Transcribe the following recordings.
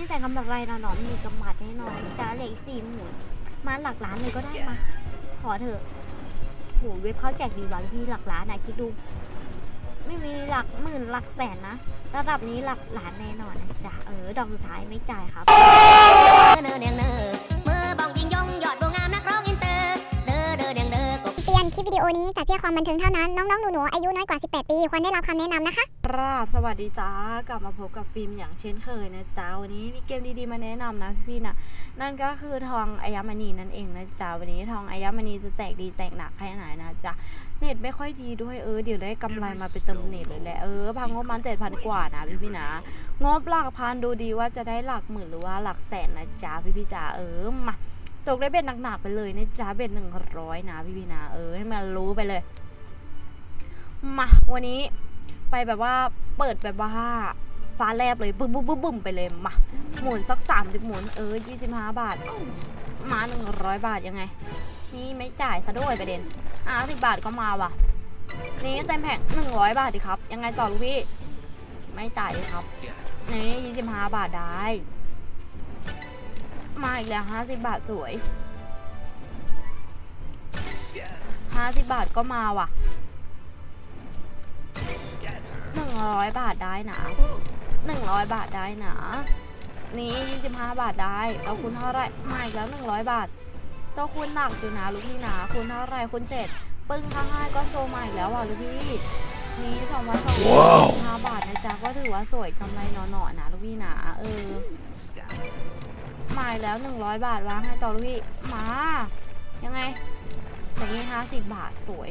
นี่แต่กำลังไรนะน้อมีกำมัดแน่นอนจ้าเหล็กสี่หมื่นมาหลักล้านเลยก็ได้มา ขอเถอะโหเว็บเขาแจกดีวันพี่หลักล้านนะคิดดู ไม่มีหลักหมื่นหลักแสนนะ ระดับนี้หลักล้านแน่นอนนะจ๊ะเออดอกสุดท้ายไม่จ่ายครับเนอเนียงเนอ วิดีโอนี้จัดเพื่อความบันเทิงเท่านั้น น้องๆหนูๆอายุน้อยกว่า 18 ปี ควรได้รับคำแนะนำนะคะราบสวัสดีจ้ากลับมาพบกับฟิล์มอย่างเช่นเคยนะจ๊ะวันนี้มีเกมดีๆมาแนะนำนะพี่ๆนะนั่นก็คือทองอายมณีนั่นเองนะจ๊ะวันนี้ทองอายมณีจะแจกดีแจกหนักแค่ไหนนะจ๊ะเน็ตไม่ค่อยดีด้วยเออเดี๋ยวได้กำไรมาไปเติมเน็ตเลยแหละเออพังงบมันเจ็ดพันกว่านะพี่ๆนะงบหลักพันดูดีว่าจะได้หลักหมื่นหรือว่าหลักแสนนะจ๊ะพี่ๆจ๋าเออมา ตกได้เบ็ดหนักๆไปเลยนะจ๊ะเบ็ดหนึ่งร้อยนะพี่ๆนะเออให้มันรู้ไปเลยมาวันนี้ไปแบบว่าเปิดแบบว่าฟ้าแลบเลยบึ้มบึ้มบึ้มบึ้มไปเลยมาหมุนสักสามสิบหมุนเออยี่สิบห้าบาทมาหนึ่งร้อยบาทยังไง นี่ไม่จ่ายซะด้วยประเด็นอะสิบบาทก็มาว่ะ นี่เต็มแผงหนึ่งร้อยบาทดิครับ ยังไงต่อลูกพี่ ไม่จ่ายดิครับ นี่ยี่สิบห้าบาทได้ มาอีกแล้วห้าสิบบาทสวยห้าสิบบาทก็มาว่ะหนึ่งร้อยบาทได้นะหนึ่งร้อยบาทได้นะนี่ยี่สิบห้าบาทได้เอาคุณเท่าไหรมาอีกแล้วหนึ่งร้อยบาทเจ้าคุณหนักอยู่นะลูกพี่นะคุณเท่าไหรคุณเจ็ดปึ้งข้างให้ก็โซมาอีกแล้วอะลูกพี่นี่สองพันสองร้อยห้าบาทนะจ๊ะก็ถือว่าสวยกำไรหน่อๆนะลูกพี่นะเออ มาอีกแล้วหนึ่งร้อยบาทวางให้ต่อลูกพี่ มา ยังไงอย่างนี้ห้าสิบบาทสวย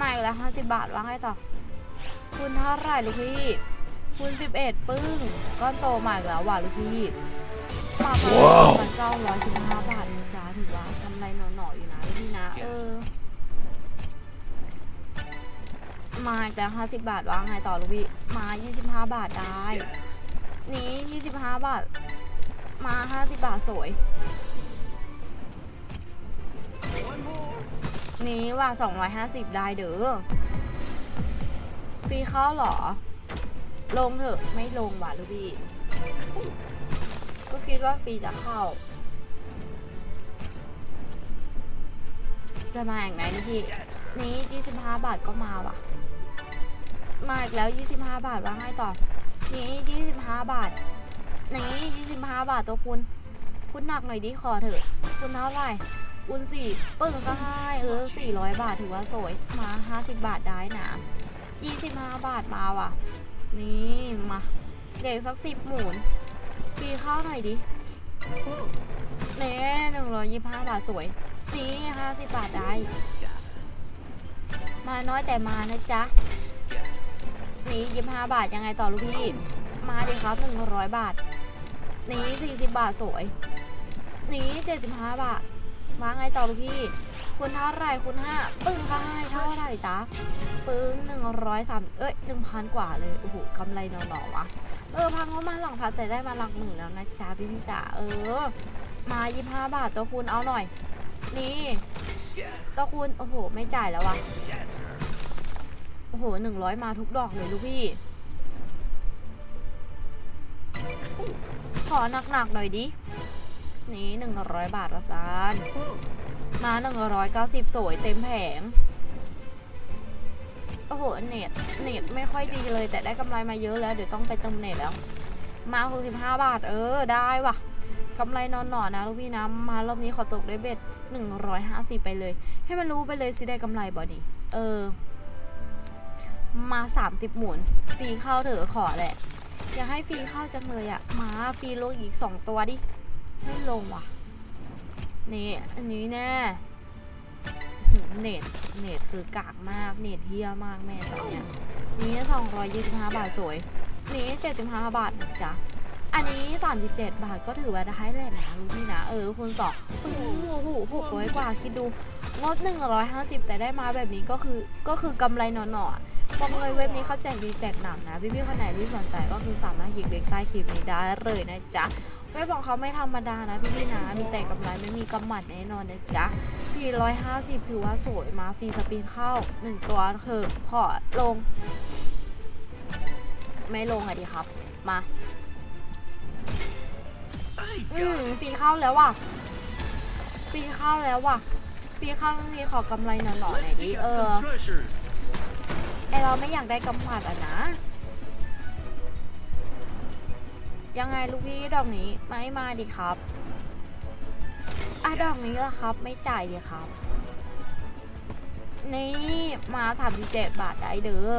มาอีกแล้วห้าสิบบาทวางให้ต่อ คุณเท่าไหร่ลูกพี่คุณสิบเอ็ดปึ้งก้อนโตมาอีกแล้วว่ะลูกพี่มาพันพันเก้าร้อยสิบห้าบาทนะจ๊ะถือว่ากำไรหน่อๆอยู่นะลูกพี่นะ เออ มาอีกแล้วห้าสิบบาทวางไงต่อลูกพี่ มายี่สิบห้าบาทได้ นี้ยี่สิบห้าบาท มาห้าสิบบาทสวย นี้ว่าสองร้อยห้าสิบได้เด้อ ฟรีเข้าหรอ ลงเถอะ ไม่ลงว่ะลูกพี่ ก็คิดว่าฟรีจะเข้า จะมาอย่างไรลูกพี่ นี้25บาทก็มาว่ะ มาอีกแล้ว25บาทว่าให้ต่อ นี้25บาท นี้25บห้าบาทตัวคุณ คุณหนักหน่อยดิขอเถอะ คุณเท่าไหร่คุณสี่ปึ้งก็ให้เออ400บาทถือว่าสวยมา50บบาทได้นะยี่สิบห้าบาทมาว่ะ นี่มาเด็กสักสิบหมุนฟรีข้าวหน่อยดิเน่หนึ่งร้อยยี่สิบห้าบาทสวย นี่ห้าสิบบาทได้ มาน้อยแต่มานะจ๊ะ นี่ยี่สิบห้าบาทยังไงต่อลูกพี่ มาดิครับหนึ่งร้อยบาท นี่สี่สิบบาทสวย นี่เจ็ดสิบห้าบาทมาไงต่อลูกพี่คุณเท่าไรคุณห้าปึ้งค่ะให้เท่าไรจ๊ะปึ้งหนึ่งร้อยสามเอ้ยหนึ่งพันกว่าเลยโอ้โหกำไรหนอๆวะเออพังก็มาหลังพัดแต่ได้มาหลักหมื่นแล้วนะจ๊ะพี่พี่จ๋าเออ มายี่ห้าบาทตัวคุณเอาหน่อย นี่ตัวคุณโอ้โห ไม่จ่ายแล้ววะโอ้โหหนึ่งร้อยมาทุกดอกเลยลูกพี่ ขอหนักๆหน่อยดิ นี่หนึ่งร้อยบาทวะซานมาหนึ่งร้อยเก้าสิบสวยเต็มแผง โอ้โห เน็ต เน็ตไม่ค่อยดีเลย แต่ได้กำไรมาเยอะแล้ว เดี๋ยวต้องไปเติมเน็ตแล้ว มาหกสิบห้าบาท เออ ได้ว่ะกำไรนอนหนอนะลูกพี่นะ มารอบนี้ขอตกด้วยเบ็ดหนึ่งร้อยห้าสิบไปเลย ให้มันรู้ไปเลยสิได้กำไรบ่ดีเออ มาสามสิบหมุน ฟรีเข้าเถอะขอแหละ อยากให้ฟรีเข้าจังเลยอะมาฟรีลงอีกสองตัวดิ ไม่ลงว่ะ นี่อันนี้แน่เน็ตเน็ตคือกากมากเน็ตเฮี้ยมากแม่ตอนเนี้ยนี้สองร้อยยี่สิบห้าบาทสวย นี้เจ็ดสิบห้าบาทจ๊ะอันนี้สามสิบเจ็ดบาทก็ถือว่าได้แหละนะลูกพี่นะเออคุณสองโอ้โหหกร้อยกว่าคิดดูงดหนึ่งร้อยห้าสิบแต่ได้มาแบบนี้ก็คือก็คือกำไรหน่อๆ บอกเลยเว็บนี้เขาแจกดีแจกหนักนะพี่ๆคนไหนที่สนใจก็คือสามารถคลิกลิงก์ใต้คลิปนี้ได้เลยนะจ๊ะเว็บของเขาไม่ธรรมดานะพี่ๆนะมีแต่กำไรไม่มีกำหมัดแน่นอนนะจ๊ะ450 ถือว่าสวยมาฟรีสปินเข้า 1 ตัวคือขอลง ไม่ลงอะดีครับ มาอืมฟรีเข้าแล้วว่ะฟรีเข้าแล้วว่ะฟรีเข้าทั้งทีขอกำไรหน่อยๆหน่อยดิเออ เราไม่อยากได้กำหมัดอะนะ ยังไงลูกพี่ดอกนี้ไม่มาดิครับอะดอกนี้ละครับ ไม่จ่ายดิครับ นี่มาถามดีเจ็ดบาทได้เด้อ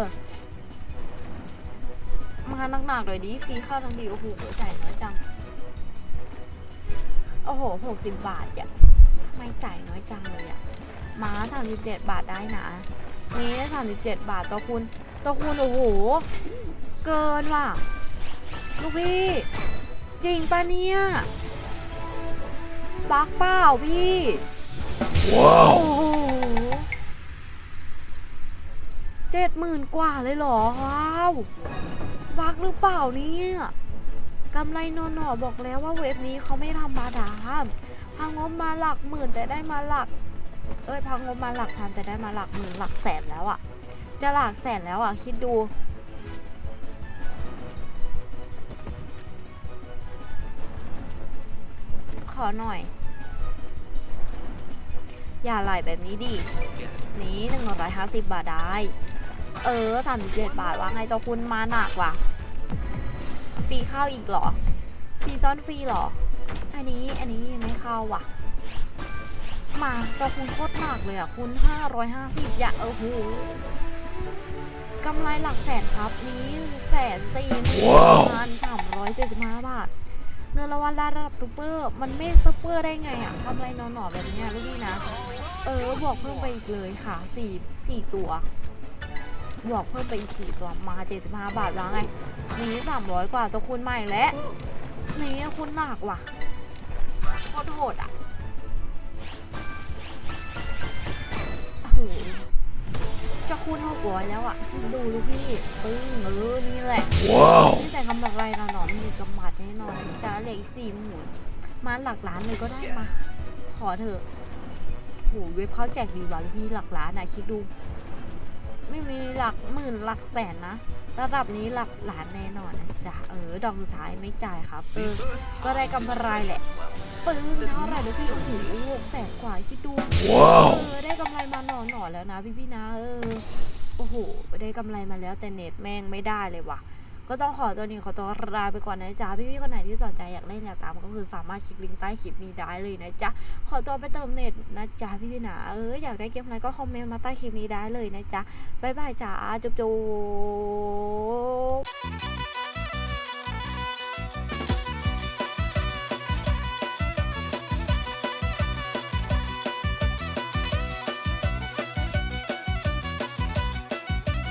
มาหนักๆเลยดิฟรีเข้าทั้งทีโอ้โหจ่ายน้อยจัง โอ้โหหกสิบบาทอะทำไมจ่ายน้อยจังเลยอะมาสามสิบเจ็ดบาทได้นะ นี่สามสิบเจ็ดบาทต่อคุณต่อคุณโอ้โห เกินว่ะ ลูกพี่ จริงปะเนี่ยบักเปล่าพี่ว้าวโอ้โหเจ็ดหมื่นกว่าเลยเหรอว้าวบักหรือเปล่าเนี่ยกำไรนอนหนอบอกแล้วว่าเว็บนี้เขาไม่ธรรมดาพังงบมาหลักหมื่นแต่ได้มาหลัก เอ้ยพังงบมาหลักพันแต่ได้มาหลักหมื่นหลักแสนแล้วอะ่ะ จะหลักแสนแล้วอะ่ะ คิดดู ขอหน่อย อย่าไหลแบบนี้ดินี้หนึ่งร้อยห้าสิบบาทได้ เออสามสิบเจ็ดบาทว่าไงตัวคุณมาหนักว่ะฟรีข้าวอีกเหรอฟรีซ้อนฟรีเหรอ อันนี้อันนี้ไม่เข้าว่ะ มาแต่คุณโคตรหนักเลยอะคุณ550 อย่าเออโหกำไรหลักแสนครับนี้แสนสี่หมื่นประมาณสามร้อยเจ็ดสิบห้าบาทเงินรางวัลระดับซูเปอร์มันไม่ซูเปอร์ได้ไงอะกำไรนอนหนอแบบเนี้ยลูกพี่นะ เออบอกเพิ่มไปอีกเลยค่ะสี่สี่ตัวบอกเพิ่มไปอีกสี่ตัวมาเจ็ดสิบห้าบาทแล้วไงนี้สามร้อยกว่าตัวคุณใหม่แล้วนี้คุณหนักว่ะโคตรโหดอะ หจะคูณหกร้อยแล้วอะคิดดูลูกพี่ปึ้งเออนี่แหละ ว้าวนี่แต่กำไรเราหนอนมีกำหมัดแน่นอนจะเหลืออีกสี่หมื่นมาหลักล้านเลยก็ได้มา ขอเถอะโหเว็บเขาแจกดีว่ะลูกพี่หลักล้านนะคิดดู ไม่มีหลักหมื่นหลักแสนนะ ระดับนี้หลักล้านแน่นอนนะจ๊ะ เออ ดอกสุดท้ายไม่จ่ายครับ เออ ก็ได้กำไรแหละปึ้งเท่าไหร่ลูกพี่โอ้โหหกแสนกว่าคิดดูว้าวเออได้กำไรมาหน่อหน่อๆแล้วนะพี่พี่ๆนะ เออ โอ้โห ได้กำไรมาแล้วแต่เน็ตแม่งไม่ได้เลยว่ะ ก็ต้องขอตัวนี้ขอตัวลาไปก่อนนะจ๊ะพี่ๆคนไหนที่สนใจอยากเล่นอยากตามก็คือสามารถคลิกลิงก์ใต้คลิปนี้ได้เลยนะจ๊ะขอตัวไปเติมเน็ตนะจ๊ะพี่พี่ๆนะเอออยากได้เกมอะไรก็คอมเมนต์มาใต้คลิปนี้ได้เลยนะจ๊ะบ๊ายบายจ้าจุ๊บจุ๊บ